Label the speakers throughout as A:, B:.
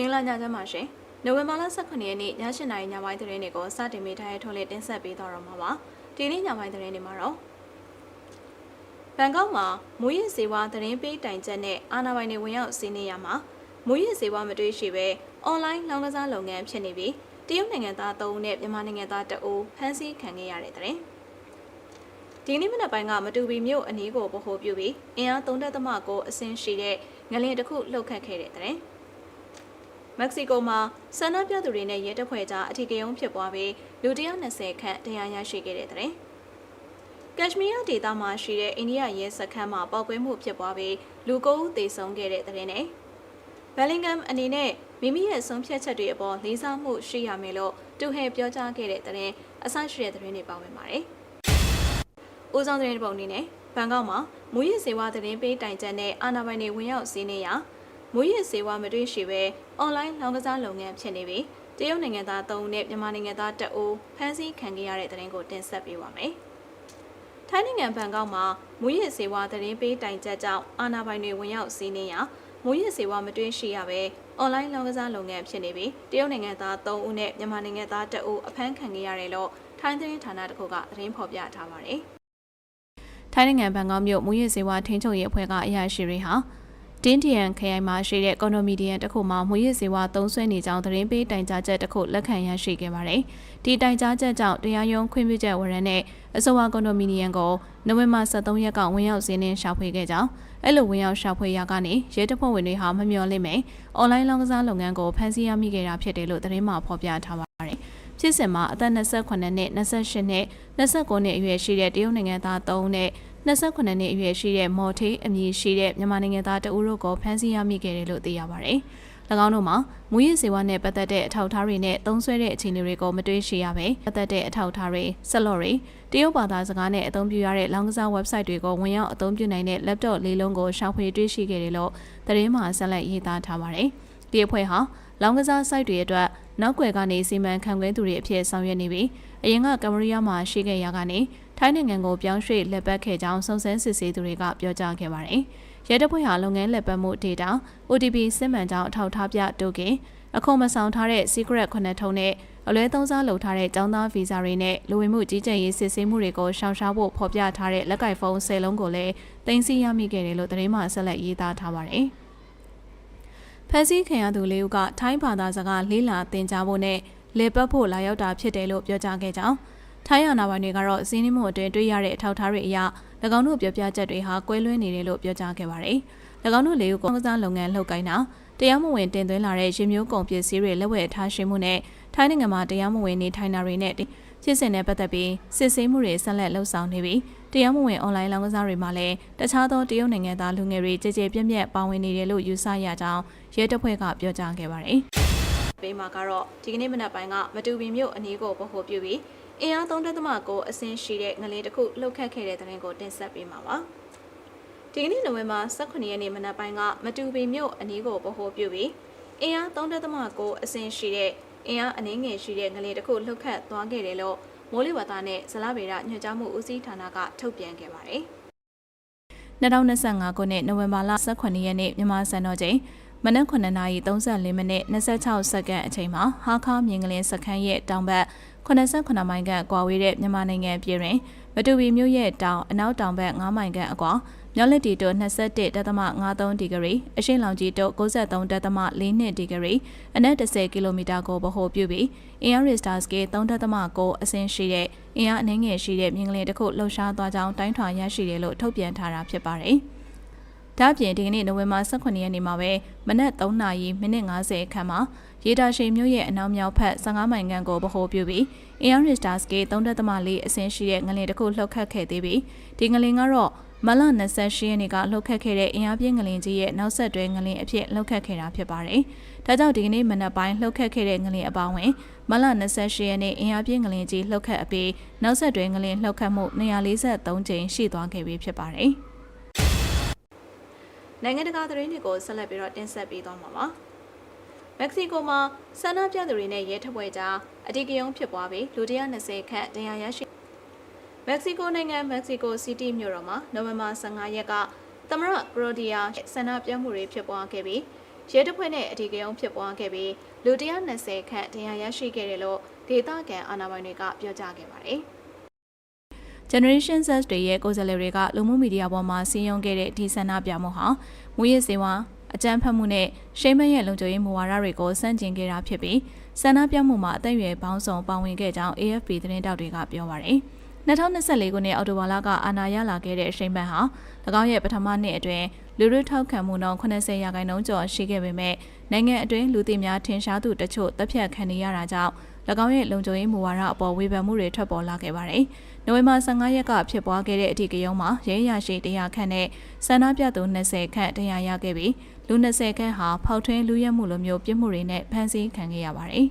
A: မင်္ဂလာညချမ်းပါရှင်။နိုဝင်ဘာလ18ရက်နေ့ည7:00နာရီညပိုင်းသတင်းတွေကိုစတင်မိထားတဲ့ထုတ်လည်တင်ဆက်ပေးတော့မှာပါ။ဒီနေ့ညပိုင်းသတင်းတွေမှာတော့ဘန်ကောက်မှာမူရစ်စေဝါသတင်းပေးတိုင်ချက်နဲ့အာဏာပိုင်တွေဝင်ရောက်စီးနင်းရမှာမူရစ်စေဝါမတွေ့ရှိပဲအွန်လိုင်းလောင်းကစားလုပ်ငန်းဖြစ်နေပြီးတရုတ်နိုင်ငံသား3ဦးနဲ့မြန်မာနိုင်ငံသား2ဦးဖမ်းဆီးခံခဲ့ရတဲ့တဲ့ဒီနေ့မနက်ပိုင်းကမတူပီမြို့အနီးကိုဗဟိုပြုပြီးအင်အား3.9အဆင့်ရှိတဲ့ငလင်တစ်ခုလှုပ်ခတ်ခဲ့တဲ့တဲ့ မက္ကဆီကိုမှာဆန္ဒပြသူတွေနဲ့ရဲတပ်ဖွဲ့ကြားအထီးကရုံးဖြစ်ပွားပြီးလူ120ခန့်တရားရရှိခဲ့တဲ့တဲ့ကက်ရှမီးယားဒေသမှာရှိတဲ့အိန္ဒိယရဲစခန်းမှာပေါက်ကွဲမှုဖြစ်ပွားပြီးလူ9ဦးသေဆုံးခဲ့တဲ့တဲ့နဲ့ဘယ်လင်ဂမ်အနေနဲ့မိမိရဲ့ဆုံးဖြတ်ချက်တွေအပေါ်လေးစားမှုရှိရမယ်လို့တူဟဲပြောကြားခဲ့တဲ့တဲ့အဆရှိတဲ့သတင်းတွေပါဝင်ပါတယ်။ဦးဆောင်သတင်းပုံအနေနဲ့ဘန်ကောက်မှာမူရစ်စေဝါသတင်းပေးတိုင်ချက်နဲ့အာဏာပိုင်တွေဝင်ရောက်စီးနင်းရာ မူရစ်စေဝါမတွေ့ရှိပဲအွန်လိုင်းလောင်းကစားလုပ်ငန်းဖြစ်နေပြီးတရုတ်နိုင်ငံသား3ဦးနဲ့မြန်မာနိုင်ငံသား2ဦးဖမ်းဆီးခံခဲ့ရတဲ့သတင်းကိုတင်ဆက်ပေးပါမယ်။ထိုင်းနိုင်ငံဘန်ကောက်မှာမူရစ်စေဝါသတင်းပေးတိုင်ချက်ကြောင့်အာဏာပိုင်တွေဝင်ရောက်စီးနင်းရာမူရစ်စေဝါမတွေ့ရှိရပဲအွန်လိုင်းလောင်းကစားလုပ်ငန်းဖြစ်နေပြီးတရုတ်နိုင်ငံသား3ဦးနဲ့မြန်မာနိုင်ငံသား2ဦးအဖမ်းခံခဲ့ရတယ်လို့ထိုင်းသတင်းဌာနတစ်ခုကသတင်းဖော်ပြထားပါတယ်။ထိုင်းနိုင်ငံဘန်ကောက်မြို့မူရစ်စေဝါထိန်းချုပ်ရေးအဖွဲ့ကအရာရှိတွေဟာ တင်းတီယန်ခရိုင်မှာရှိတဲ့ကွန်ဒိုမီနီယံတစ်ခုမှာမွေးရစေဝါသုံးဆွဲနေကြောင်းသတင်းပေးတိုင်ကြားချက်တစ်ခုလက်ခံရရှိခဲ့ပါတယ်။ဒီတိုင်ကြားချက်ကြောင့်တရားရုံးခွင့်ပြုချက်ဝရမ်းနဲ့အဆိုပါကွန်ဒိုမီနီယံကိုနိုဝင်ဘာ23ရက်ကဝင်ရောက်စီးနင်းရှာဖွေခဲ့ကြောင်းအဲ့လိုဝင်ရောက်ရှာဖွေရကနေရဲတပ်ဖွဲ့ဝင်တွေဟာမမျှော်လင့်မယ်။အွန်လိုင်းလောင်းကစားလုပ်ငန်းကိုဖန်ဆီးရမိခဲ့တာဖြစ်တယ်လို့သတင်းမှာဖော်ပြထားပါတယ်။ဖြစ်စဉ်မှာအသက်28နှစ်28နှစ်29နှစ်အရွယ်ရှိတဲ့တရုတ်နိုင်ငံသား3ဦးနဲ့ 28နှစ်အရွယ်ရှိတဲ့မော်ထေးအမည်ရှိတဲ့မြန်မာနိုင်ငံသားတဦးတို့ကိုဖမ်းဆီးရမိခဲ့တယ်လို့သိရပါတယ်။၎င်းတို့မှာမူရစ်စေဝါနဲ့ပတ်သက်တဲ့အထောက်အထားတွေနဲ့သုံးစွဲတဲ့အခြေအနေတွေကိုမတွေ့ရှိရပဲပတ်သက်တဲ့အထောက်အထားတွေဆက်လော့တွေတရုတ်ဘာသာစကားနဲ့အသုံးပြုရတဲ့လောင်းကစား website တွေကိုဝင်ရောက်အသုံးပြုနိုင်တဲ့ laptop လေးလုံးကိုရှာဖွေတွေ့ရှိခဲ့တယ်လို့သတင်းမှာဆက်လက်ရေးသားထားပါတယ်။ဒီအဖွဲ့ဟာလောင်းကစား site တွေအတွက် နောက်ွယ်ကနေစီမံခန့်ခွဲသူတွေအဖြစ်ဆောင်ရွက်နေပြီးအရင်ကကမ္ဘောဒီးယားမှာရှိခဲ့ရာကနေထိုင်းနိုင်ငံကိုပြောင်းရွှေ့လက်ပတ်ခဲ့ကြောင်းစုံစမ်းစစ်ဆေးသူတွေကပြောကြားခဲ့ပါတယ်။ရဲတပ်ဖွဲ့ဟာလုပ်ငန်းလက်ပတ်မှုဒေတာ OTP စစ်မှန်ကြောင်းအထောက်ထားပြတိုကင်အခုမဆောင်ထားတဲ့ secret ခုနှစ်ထုံးနဲ့အလွဲသုံးစားလုပ်ထားတဲ့ចောင်းသားဗီဇာတွေနဲ့လူဝင်မှုကြီးကြပ်ရေးစစ်ဆေးမှုတွေကိုရှောင်ရှားဖို့ဖော်ပြထားတဲ့လက်ကိုက်ဖုန်း၁၀လုံးကိုလည်းတင်စီရမိခဲ့တယ်လို့သတင်းမှဆက်လက်ရေးသားထားပါတယ်။ ဖက်စီခံရသူလေးဦးကထိုင်းဘာသာစကားလေးလာသင်ကြားဖို့နဲ့လေပတ်ဖို့လာရောက်တာဖြစ်တယ်လို့ပြောကြားခဲ့ကြောင်းထိုင်းအာဏာပိုင်တွေကတော့စီးနှင်းမှုအတွင်းတွေ့ရတဲ့အထောက်အထားတွေအရ၎င်းတို့ပြောပြချက်တွေဟာကွဲလွဲနေတယ်လို့ပြောကြားခဲ့ပါတယ်။၎င်းတို့လေးဦးကောင်းကစားလုပ်ငန်းလုပ်ကိုင်းတာတရားမဝင်တင်သွင်းလာတဲ့ရေမျိုးကုန်ပစ္စည်းတွေလက်ဝယ်ထားရှိမှုနဲ့ထိုင်းနိုင်ငံမှာတရားမဝင်နေထိုင်တာတွေနဲ့ဖြစ်စဉ်နဲ့ပတ်သက်ပြီးစစ်ဆေးမှုတွေဆက်လက်လှုပ်ဆောင်နေပြီးတရားမဝင်အွန်လိုင်းလောင်းကစားတွေမှာလည်းတခြားသောတရုတ်နိုင်ငံသားလူငယ်တွေကြည်ကြည်ပြည့်ပြည့်ပါဝင်နေတယ်လို့ယူဆရကြောင်း ရဲတပ်ဖွဲ့ကပြောကြားခဲ့ပါတယ်။ပေးမှာကတော့ဒီကနေ့မနက်ပိုင်းကမတူပီမြို့အနီးကိုဗဟိုပြုပြီးအင်အား3.9အဆင့်ရှိတဲ့ငလင်းတစ်ခုလှုပ်ခတ်ခဲ့တဲ့တဲ့ရင်ကိုတင်ဆက်ပေးမှာပါ။ဒီကနေ့နိုဝင်ဘာ18ရက်နေ့မနက်ပိုင်းကမတူပီမြို့အနီးကိုဗဟိုပြုပြီးအင်အား3.9အဆင့်ရှိတဲ့အင်အားအနည်းငယ်ရှိတဲ့ငလင်းတစ်ခုလှုပ်ခတ်သွားခဲ့တယ်လို့မိုးလေဝသနဲ့ဇလဗေဒညွှန်ကြားမှုဦးစီးဌာနကထုတ်ပြန်ခဲ့ပါတယ်။2025ခုနှစ်နိုဝင်ဘာလ18ရက်နေ့မြန်မာစံတော်ချိန် မနက်9:34မိနစ်26စက္ကန့်အချိန်မှာဟာခါမြင်းကလင်းစခန်းရဲ့တောင်ဘက်89မိုင်ခန့်ကွာဝေးတဲ့မြန်မာနိုင်ငံပြည်တွင်မတူပီမြို့ရဲ့တောင်အနောက်တောင်ဘက်9မိုင်ခန့်အကွာမြောက်လက်တီတို21.53ဒီဂရီအရှင်းလောင်ကြီးတို93.42ဒီဂရီအနက်10ကီလိုမီတာကိုဗဟိုပြုပြီး Air Star Scale 3.9အဆင့်ရှိတဲ့အင်အားအနည်းငယ်ရှိတဲ့မြင်းကလေးတစ်ခုလှုပ်ရှားသွားကြောင်းတိုင်းထွာရရှိတယ်လို့ထုတ်ပြန်ထားတာဖြစ်ပါတယ်။ ဒါ့အပြင်ဒီကနေ့နိုဝင်ဘာ18ရက်နေ့မှာပဲမနက်3နာရီမိနစ်50ခန့်မှာရေတာရှိန်မြို့ရဲ့အနောက်မြောက်ဖက်15မိုင်ခန့်ကိုဗဟိုပြုပြီး Air Star Scale 3.4အဆင့်ရှိတဲ့ငလင်တစ်ခုလှုပ်ခတ်ခဲ့သေးပြီးဒီငလင်ကတော့မလ28ရက်နေ့ကလှုပ်ခတ်ခဲ့တဲ့အင်အားပြင်းငလင်ကြီးရဲ့နောက်ဆက်တွဲငလင်အဖြစ်လှုပ်ခတ်ခဲ့တာဖြစ်ပါတယ်။ဒါကြောင့်ဒီကနေ့မနက်ပိုင်းလှုပ်ခတ်ခဲ့တဲ့ငလင်အပေါင်းဝင်မလ28ရက်နေ့အင်အားပြင်းငလင်ကြီးလှုပ်ခတ်အပြီးနောက်ဆက်တွဲငလင်လှုပ်ခတ်မှု243ကြိမ်ရှိသွားခဲ့ပြီဖြစ်ပါတယ်။ နိုင်ငံတကာသတင်းတွေကိုဆက်လက်ပြီးတော့တင်ဆက်ပေးသွားမှာပါ။မက္ကဆီကိုမှာဆန္ဒပြသူတွေနဲ့ရဲတပ်ဖွဲ့ကြားအဓိကရုဏ်းဖြစ်ပွားပြီးလူ120ခန့်တရားရရှိမက္ကဆီကိုနိုင်ငံမက္ကဆီကိုစီးတီးမြို့တော်မှာနိုဝင်ဘာ15ရက်ကသမရကရိုဒီယာဆန္ဒပြမှုတွေဖြစ်ပွားခဲ့ပြီးရဲတပ်ဖွဲ့နဲ့အထူးကရုံးဖြစ်ပွားခဲ့ပြီးလူ120ခန့်တရားရရှိခဲ့တယ်လို့ဒေသခံအာဏာပိုင်တွေကပြောကြားခဲ့ပါတယ်။ Generation Z တွေရဲ့ကိုယ်စားလှယ်တွေကလူမှုမီဒီယာပေါ်မှာစီးရုံခဲ့တဲ့ဒီဆန္ဒပြမှုဟာမူရစ်စေဝါအကြမ်းဖက်မှုနဲ့ရှိမရဲ့လုံခြုံရေးမူဝါဒတွေကိုစန့်ကျင်ခဲ့တာဖြစ်ပြီးဆန္ဒပြမှုမှာအသက်အရွယ်ပေါင်းစုံပါဝင်ခဲ့ကြောင်း AFP သတင်းတောက်တွေကပြောပါရယ်2024ခုနှစ်အောက်တိုဘာလကအာဏာရလာခဲ့တဲ့အရှိန်ပန်ဟာ၎င်းရဲ့ပထမနှစ်အတွင်းလူလူထောက်ခံမှုနှုန်း80ရာခိုင်နှုန်းကျော်ရှိခဲ့ပေမဲ့နိုင်ငံအတွင်းလူသိများထင်ရှားသူတချို့တပ်ဖြတ်ခံနေရတာကြောင့်၎ င်းရဲ့လုံခြုံရေးမူဝါဒအပေါ်ဝေဖန်မှုတွေထွက်ပေါ်လာခဲ့ပါတယ်။နိုဝင်ဘာ15ရက်ကဖြစ်ပွားခဲ့တဲ့အထူးကရုံးမှာရဲရရှိတရားခန့်နဲ့ဆန္ဒပြသူ20ခန့်တရားရခဲ့ပြီးလူ20ခန့်ဟာဖောက်ထွင်းလူရဲမှုလိုမျိုးပြစ်မှုတွေနဲ့ဖမ်းဆီးခံခဲ့ရပါတယ်။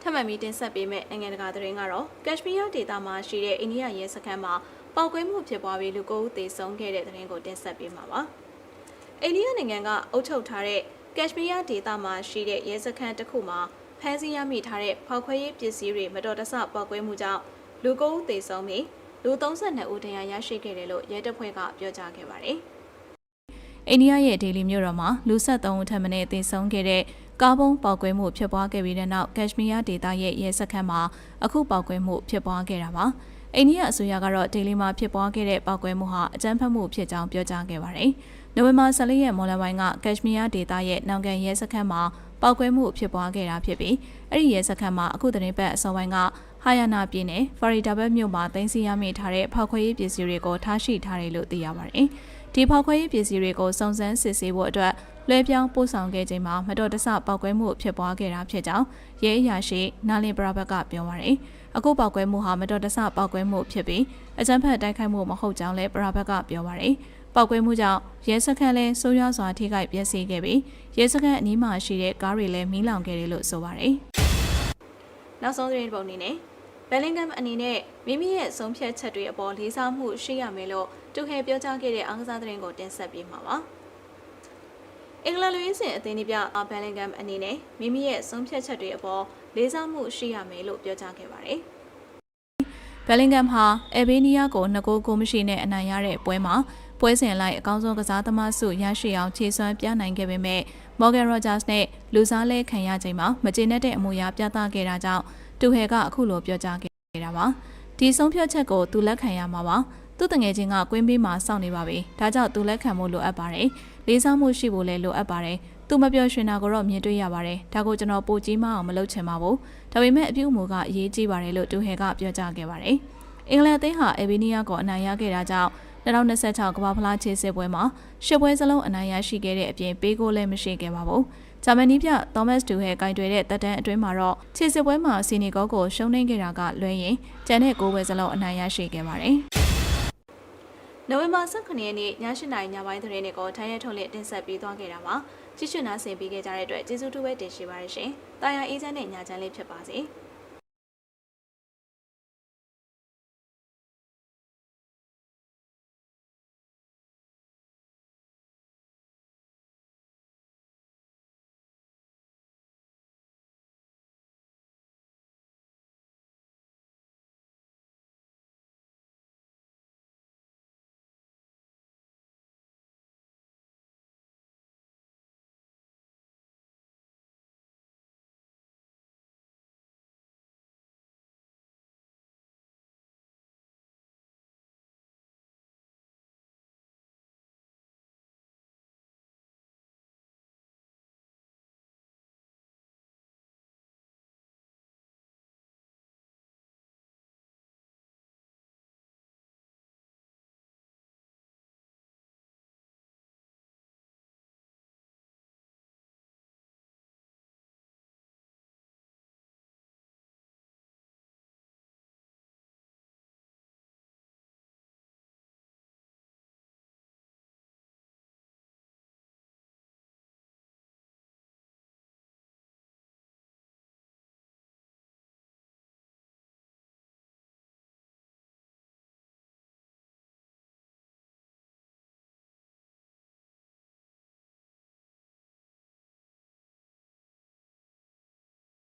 A: ထပ်မံပြီးတင်ဆက်ပေးမယ့်နိုင်ငံတကာသတင်းကတော့ကက်ရှ်မီးယားဒေသမှာရှိတဲ့အိန္ဒိယရဲစခန်းမှာပောက်ကွဲမှုဖြစ်ပွားပြီးလူကိုယ်ဦးသေဆုံးခဲ့တဲ့သတင်းကိုတင်ဆက်ပေးမှာပါ။အိန္ဒိယနိုင်ငံကအုပ်ချုပ်ထားတဲ့ ကက်ရှ်မီးယားဒေသမှာရှိတဲ့ရဲစခန်းတစ်ခုမှာဖမ်းဆီးရမိထားတဲ့ဖောက်ခွဲရေးပစ္စည်းတွေမတော်တဆပောက်ကွဲမှုကြောင့်လူကိုယ်ဦးသေဆုံးပြီးလူ32ဦးတရားရရှိခဲ့တယ်လို့ရဲတပ်ဖွဲ့ကပြောကြားခဲ့ပါတယ်။အိန္ဒိယရဲ့ဒေလီမြို့တော်မှာလူ73ဦးထပ်မံသေဆုံးခဲ့တဲ့ကားဘုံပေါက်ကွဲမှုဖြစ်ပွားခဲ့ပြီးတဲ့နောက်ကက်ရှ်မီးယားဒေသရဲ့ရဲစခန်းမှာအခုပေါက်ကွဲမှုဖြစ်ပွားခဲ့တာပါ။အိန္ဒိယအစိုးရကတော့ဒေလီမှာဖြစ်ပွားခဲ့တဲ့ပေါက်ကွဲမှုဟာအကြမ်းဖက်မှုဖြစ်ကြောင်းပြောကြားခဲ့ပါတယ်။ နိုဝင်ဘာ14ရက်မော်လပိုင်းကကက်ရှ်မီးယားဒေသရဲ့နောင်ကန်ရဲစခန်းမှာပောက်ကွဲမှုဖြစ်ပွားခဲ့တာဖြစ်ပြီးအဲ့ဒီရဲစခန်းမှာအခုသတင်းပတ်အစောပိုင်းကဟာယာနာပြည်နယ်ဖရီဒါဘတ်မြို့မှာတင်စီရမိထားတဲ့ဖောက်ခွဲရေးပစ္စည်းတွေကိုထားရှိထားတယ်လို့သိရပါတယ်။ဒီဖောက်ခွဲရေးပစ္စည်းတွေကိုစုံစမ်းစစ်ဆေးဖို့အတွက်လွှဲပြောင်းပို့ဆောင်ခဲ့ချိန်မှာမတော်တဆပောက်ကွဲမှုဖြစ်ပွားခဲ့တာဖြစ်ကြောင်းရဲအရာရှိနာလင်ပရာဘတ်ကပြောပါရယ်အခုပောက်ကွဲမှုဟာမတော်တဆပောက်ကွဲမှုဖြစ်ပြီးအကြမ်းဖက်တိုက်ခိုက်မှုမဟုတ်ကြောင်းလည်းပရာဘတ်ကပြောပါရယ် ပောက်ကွဲမှုကြောင့်ရဲစခန်းလည်းဆိုးရွားစွာထိခိုက်ပျက်စီးခဲ့ပြီးရဲစခန်းအနီးမှာရှိတဲ့ကားတွေလည်းမီးလောင်ခဲ့တယ်လို့ဆိုပါရယ်နောက်ဆုံးသတင်းပုံအနေနဲ့ဘယ်လင်ဂမ်အနေနဲ့မိမိရဲ့ဆုံးဖြတ်ချက်တွေအပေါ်လေးစားမှုရှိရမယ်လို့တူဟဲပြောကြားခဲ့တဲ့အားကစားသတင်းကိုတင်ဆက်ပေးမှာပါ။အင်္ဂလန်လူရင်းစင်အသင်းဒီပြဘယ်လင်ဂမ်အနေနဲ့မိမိရဲ့ဆုံးဖြတ်ချက်တွေအပေါ်လေးစားမှုရှိရမယ်လို့ပြောကြားခဲ့ပါတယ်။ဘယ်လင်ဂမ်ဟာအယ်ဘေးနီးယားကိုနှစ်ကိုကိုမရှိနဲ့အနိုင်ရတဲ့ပွဲမှာ ပွဲစဉ်လိုက်အကောင်းဆုံးကစားသမားစုရရှိအောင်ခြေစွမ်းပြနိုင်ခဲ့ပေမဲ့ Morgan Rogers နဲ့လူစားလဲခံရချိန်မှာမကျေနပ်တဲ့အမူအရာပြသခဲ့တာကြောင့်တူဟဲကအခုလိုပြောကြားခဲ့တာပါ။ဒီဆုံးဖြတ်ချက်ကိုသူလက်ခံရမှာပါ။သူ့တငယ်ချင်းကကွင်းပေးမှာစောင့်နေပါပြီ။ဒါကြောင့်သူလက်ခံဖို့လိုအပ်ပါတယ်။လေးစားမှုရှိဖို့လည်းလိုအပ်ပါတယ်။သူမပြောရွှင်တာကိုတော့မြင်တွေ့ရပါတယ်။ဒါကိုကျွန်တော်ပိုကြီးမအောင်မလုပ်ချင်ပါဘူး။ဒါပေမဲ့အပြုအမူကအရေးကြီးပါတယ်လို့တူဟဲကပြောကြားခဲ့ပါတယ်။အင်္ဂလန်အသင်းဟာအေဗီနီးယားကိုအနိုင်ရခဲ့တာကြောင့် 2026ကမ္ဘာဖလားခြေစစ်ပွဲမှာရှစ်ပွဲစလုံးအနိုင်ရရှိခဲ့တဲ့အပြင်ပေးကိုလည်းမရှိခဲ့ပါဘူး။ဂျာမနီပြသောမတ်တူဟဲကင်တွယ်တဲ့တပ်တန်းအတွင်းမှာတော့ခြေစစ်ပွဲမှာစီနီဂေါကိုရှုံးနိမ့်ခဲ့တာကလွဲရင်ကျန်တဲ့၉ပွဲစလုံးအနိုင်ရရှိခဲ့ပါတယ်။နိုဝင်ဘာ18ရက်နေ့ည8:00နာရီညပိုင်းသတင်းတွေကိုထိုင်းရထုတ်လင့်တင်ဆက်ပေးသွားခဲ့တာပါကြည့်ရှုနားဆင်ပေးခဲ့ကြတဲ့အတွက်ကျေးဇူးတူပဲတင်ရှိပါရရှင်။တာယာအေးချမ်းတဲ့ညချမ်းလေးဖြစ်ပါစေ။